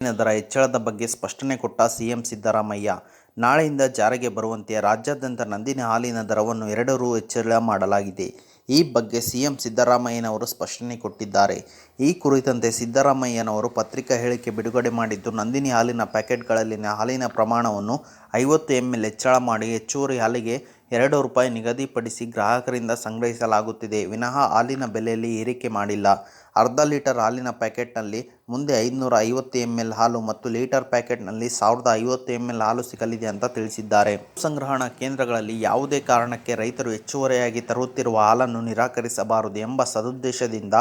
ದರ ಹೆಚ್ಚಳದ ಬಗ್ಗೆ ಸ್ಪಷ್ಟನೆ ಕೊಟ್ಟ ಸಿಎಂ ಸಿದ್ದರಾಮಯ್ಯ. ನಾಳೆಯಿಂದ ಜಾರಿಗೆ ಬರುವಂತೆ ರಾಜ್ಯಾದ್ಯಂತ ನಂದಿನಿ ಹಾಲಿನ ದರವನ್ನು ಎರಡು ರು ಹೆಚ್ಚಳ ಮಾಡಲಾಗಿದೆ. ಈ ಬಗ್ಗೆ ಸಿಎಂ ಸಿದ್ದರಾಮಯ್ಯನವರು ಸ್ಪಷ್ಟನೆ ಕೊಟ್ಟಿದ್ದಾರೆ. ಈ ಕುರಿತಂತೆ ಸಿದ್ದರಾಮಯ್ಯನವರು ಪತ್ರಿಕಾ ಹೇಳಿಕೆ ಬಿಡುಗಡೆ ಮಾಡಿದ್ದು, ನಂದಿನಿ ಹಾಲಿನ ಪ್ಯಾಕೆಟ್ಗಳಲ್ಲಿನ ಹಾಲಿನ ಪ್ರಮಾಣವನ್ನು ಐವತ್ತು ಎಂ ಎಲ್ ಹೆಚ್ಚಳ ಮಾಡಿ ಹೆಚ್ಚುವರಿ ಹಾಲಿಗೆ ಎರಡು ರೂಪಾಯಿ ನಿಗದಿಪಡಿಸಿ ಗ್ರಾಹಕರಿಂದ ಸಂಗ್ರಹಿಸಲಾಗುತ್ತಿದೆ. ವಿನಃ ಹಾಲಿನ ಬೆಲೆಯಲ್ಲಿ ಏರಿಕೆ ಮಾಡಿಲ್ಲ. ಅರ್ಧ ಲೀಟರ್ ಹಾಲಿನ ಪ್ಯಾಕೆಟ್ನಲ್ಲಿ ಮುಂದೆ ಐದುನೂರ ಐವತ್ತು ಎಂಎಲ್ ಹಾಲು ಮತ್ತು ಲೀಟರ್ ಪ್ಯಾಕೆಟ್ನಲ್ಲಿ ಸಾವಿರದ ಐವತ್ತು ಎಂಎಲ್ ಹಾಲು ಸಿಗಲಿದೆ ಅಂತ ತಿಳಿಸಿದ್ದಾರೆ. ಸಂಗ್ರಹಣಾ ಕೇಂದ್ರಗಳಲ್ಲಿ ಯಾವುದೇ ಕಾರಣಕ್ಕೆ ರೈತರು ಹೆಚ್ಚುವರಿಯಾಗಿ ತರುತ್ತಿರುವ ಹಾಲನ್ನು ನಿರಾಕರಿಸಬಾರದು ಎಂಬ ಸದುದ್ದೇಶದಿಂದ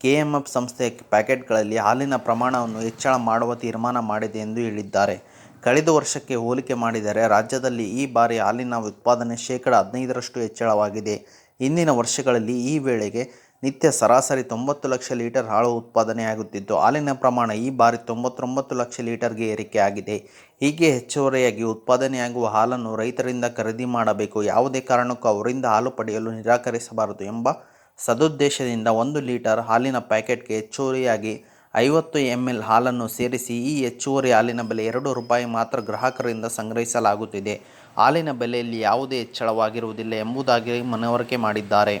ಕೆಎಂಎಫ್ ಸಂಸ್ಥೆಯ ಪ್ಯಾಕೆಟ್ಗಳಲ್ಲಿ ಹಾಲಿನ ಪ್ರಮಾಣವನ್ನು ಹೆಚ್ಚಳ ಮಾಡುವ ತೀರ್ಮಾನ ಮಾಡಿದೆ ಎಂದು ಹೇಳಿದ್ದಾರೆ. ಕಳೆದ ವರ್ಷಕ್ಕೆ ಹೋಲಿಕೆ ಮಾಡಿದರೆ ರಾಜ್ಯದಲ್ಲಿ ಈ ಬಾರಿ ಹಾಲಿನ ಉತ್ಪಾದನೆ ಶೇಕಡ ಹದಿನೈದರಷ್ಟು ಹೆಚ್ಚಳವಾಗಿದೆ. ಹಿಂದಿನ ವರ್ಷಗಳಲ್ಲಿ ಈ ವೇಳೆಗೆ ನಿತ್ಯ ಸರಾಸರಿ ತೊಂಬತ್ತು ಲಕ್ಷ ಲೀಟರ್ ಹಾಲು ಉತ್ಪಾದನೆಯಾಗುತ್ತಿದ್ದು, ಹಾಲಿನ ಪ್ರಮಾಣ ಈ ಬಾರಿ ತೊಂಬತ್ತೊಂಬತ್ತು ಲಕ್ಷ ಲೀಟರ್ಗೆ ಏರಿಕೆಯಾಗಿದೆ ಹೀಗೆ ಹೆಚ್ಚುವರಿಯಾಗಿ ಉತ್ಪಾದನೆಯಾಗುವ ಹಾಲನ್ನು ರೈತರಿಂದ ಖರೀದಿ ಮಾಡಬೇಕು, ಯಾವುದೇ ಕಾರಣಕ್ಕೂ ಅವರಿಂದ ಹಾಲು ಪಡೆಯಲು ನಿರಾಕರಿಸಬಾರದು ಎಂಬ ಸದುದ್ದೇಶದಿಂದ ಒಂದು ಲೀಟರ್ ಹಾಲಿನ ಪ್ಯಾಕೆಟ್ಗೆ ಹೆಚ್ಚುವರಿಯಾಗಿ ಐವತ್ತು ಎಂ ಎಲ್ ಹಾಲನ್ನು ಸೇರಿಸಿ ಈ ಹೆಚ್ಚುವರಿ ಹಾಲಿನ ಬೆಲೆ ಎರಡು ರೂಪಾಯಿ ಮಾತ್ರ ಗ್ರಾಹಕರಿಂದ ಸಂಗ್ರಹಿಸಲಾಗುತ್ತಿದೆ. ಹಾಲಿನ ಬೆಲೆಯಲ್ಲಿ ಯಾವುದೇ ಹೆಚ್ಚಳವಾಗಿರುವುದಿಲ್ಲ ಎಂಬುದಾಗಿ ಮನವರಿಕೆ ಮಾಡಿದ್ದಾರೆ.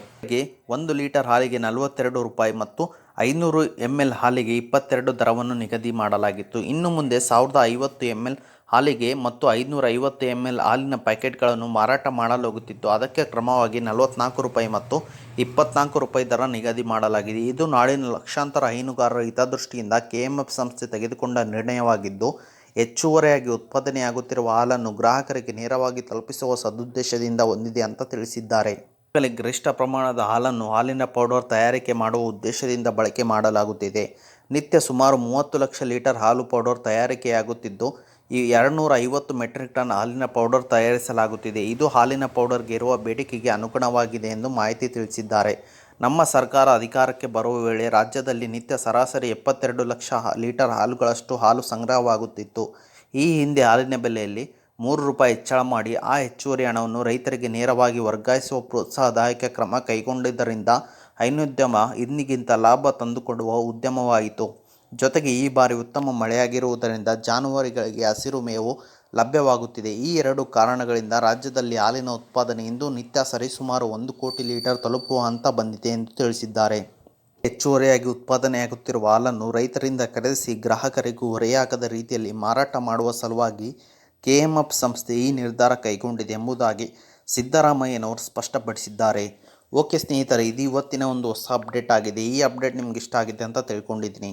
ಒಂದು ಲೀಟರ್ ಹಾಲಿಗೆ ನಲವತ್ತೆರಡು ರೂಪಾಯಿ ಮತ್ತು ಐನೂರು ಎಂ ಎಲ್ ಹಾಲಿಗೆ ಇಪ್ಪತ್ತೆರಡು ದರವನ್ನು ನಿಗದಿ ಮಾಡಲಾಗಿತ್ತು. ಇನ್ನು ಮುಂದೆ ಸಾವಿರದ ಐವತ್ತು ಎಂ ಎಲ್ ಹಾಲಿಗೆ ಮತ್ತು ಐದುನೂರ ಐವತ್ತು ಎಂ ಎಲ್ ಹಾಲಿನ ಪ್ಯಾಕೆಟ್ಗಳನ್ನು ಮಾರಾಟ ಮಾಡಲಾಗುತ್ತಿತ್ತು. ಅದಕ್ಕೆ ಕ್ರಮವಾಗಿ ನಲವತ್ನಾಲ್ಕು ರೂಪಾಯಿ ಮತ್ತು ಇಪ್ಪತ್ನಾಲ್ಕು ರೂಪಾಯಿ ದರ ನಿಗದಿ ಮಾಡಲಾಗಿದೆ. ಇದು ನಾಳಿನ ಲಕ್ಷಾಂತರ ಹೈನುಗಾರರ ಹಿತದೃಷ್ಟಿಯಿಂದ ಕೆಎಂಎಫ್ ಸಂಸ್ಥೆ ತೆಗೆದುಕೊಂಡ ನಿರ್ಣಯವಾಗಿದ್ದು, ಹೆಚ್ಚುವರಿಯಾಗಿ ಉತ್ಪಾದನೆಯಾಗುತ್ತಿರುವ ಹಾಲನ್ನು ಗ್ರಾಹಕರಿಗೆ ನೇರವಾಗಿ ತಲುಪಿಸುವ ಸದುದ್ದೇಶದಿಂದ ಹೊಂದಿದೆ ಅಂತ ತಿಳಿಸಿದ್ದಾರೆ. ಗರಿಷ್ಠ ಪ್ರಮಾಣದ ಹಾಲನ್ನು ಹಾಲಿನ ಪೌಡರ್ ತಯಾರಿಕೆ ಮಾಡುವ ಉದ್ದೇಶದಿಂದ ಬಳಕೆ ಮಾಡಲಾಗುತ್ತಿದೆ. ನಿತ್ಯ ಸುಮಾರು ಮೂವತ್ತು ಲಕ್ಷ ಲೀಟರ್ ಹಾಲು ಪೌಡರ್ ತಯಾರಿಕೆಯಾಗುತ್ತಿದ್ದು ಈ ಎರಡುನೂರ ಐವತ್ತು ಮೆಟ್ರಿಕ್ ಟನ್ ಹಾಲಿನ ಪೌಡರ್ ತಯಾರಿಸಲಾಗುತ್ತಿದೆ. ಇದು ಹಾಲಿನ ಪೌಡರ್ಗೆ ಇರುವ ಬೇಡಿಕೆಗೆ ಅನುಗುಣವಾಗಿದೆ ಎಂದು ಮಾಹಿತಿ ತಿಳಿಸಿದ್ದಾರೆ. ನಮ್ಮ ಸರ್ಕಾರ ಅಧಿಕಾರಕ್ಕೆ ಬರುವ ವೇಳೆ ರಾಜ್ಯದಲ್ಲಿ ನಿತ್ಯ ಸರಾಸರಿ ಎಪ್ಪತ್ತೆರಡು ಲಕ್ಷ ಲೀಟರ್ ಹಾಲುಗಳಷ್ಟು ಹಾಲು ಸಂಗ್ರಹವಾಗುತ್ತಿತ್ತು. ಈ ಹಿಂದೆ ಹಾಲಿನ ಬೆಲೆಯಲ್ಲಿ ಮೂರು ರೂಪಾಯಿ ಹೆಚ್ಚಳ ಮಾಡಿ ಆ ಹೆಚ್ಚುವರಿ ಹಣವನ್ನು ರೈತರಿಗೆ ನೇರವಾಗಿ ವರ್ಗಾಯಿಸುವ ಪ್ರೋತ್ಸಾಹದಾಯಕ ಕ್ರಮ ಕೈಗೊಂಡಿದ್ದರಿಂದ ಹೈನೋದ್ಯಮ ಇಂದಿಗಿಂತ ಲಾಭ ತಂದುಕೊಡುವ ಉದ್ಯಮವಾಯಿತು. ಜೊತೆಗೆ ಈ ಬಾರಿ ಉತ್ತಮ ಮಳೆಯಾಗಿರುವುದರಿಂದ ಜಾನುವಾರುಗಳಿಗೆ ಹಸಿರು ಮೇವು ಲಭ್ಯವಾಗುತ್ತಿದೆ. ಈ ಎರಡು ಕಾರಣಗಳಿಂದ ರಾಜ್ಯದಲ್ಲಿ ಹಾಲಿನ ಉತ್ಪಾದನೆ ಇಂದು ನಿತ್ಯ ಸರಿಸುಮಾರು ಒಂದು ಕೋಟಿ ಲೀಟರ್ ತಲುಪುವ ಹಂತ ಬಂದಿದೆ ಎಂದು ತಿಳಿಸಿದ್ದಾರೆ. ಹೆಚ್ಚುವರಿಯಾಗಿ ಉತ್ಪಾದನೆಯಾಗುತ್ತಿರುವ ಹಾಲನ್ನು ರೈತರಿಂದ ಖರೀದಿಸಿ ಗ್ರಾಹಕರಿಗೂ ಹೊರೆಯಾಗದ ರೀತಿಯಲ್ಲಿ ಮಾರಾಟ ಮಾಡುವ ಸಲುವಾಗಿ ಕೆಎಂಎಫ್ ಸಂಸ್ಥೆ ಈ ನಿರ್ಧಾರ ಕೈಗೊಂಡಿದೆ ಎಂಬುದಾಗಿ ಸಿದ್ದರಾಮಯ್ಯನವರು ಸ್ಪಷ್ಟಪಡಿಸಿದ್ದಾರೆ. ಓಕೆ ಸ್ನೇಹಿತರೆ, ಇದು ಇವತ್ತಿನ ಒಂದು ಹೊಸ ಅಪ್ಡೇಟ್ ಆಗಿದೆ. ಈ ಅಪ್ಡೇಟ್ ನಿಮ್ಗೆ ಇಷ್ಟ ಆಗಿದೆ ಅಂತ ತಿಳ್ಕೊಂಡಿದ್ದೀನಿ.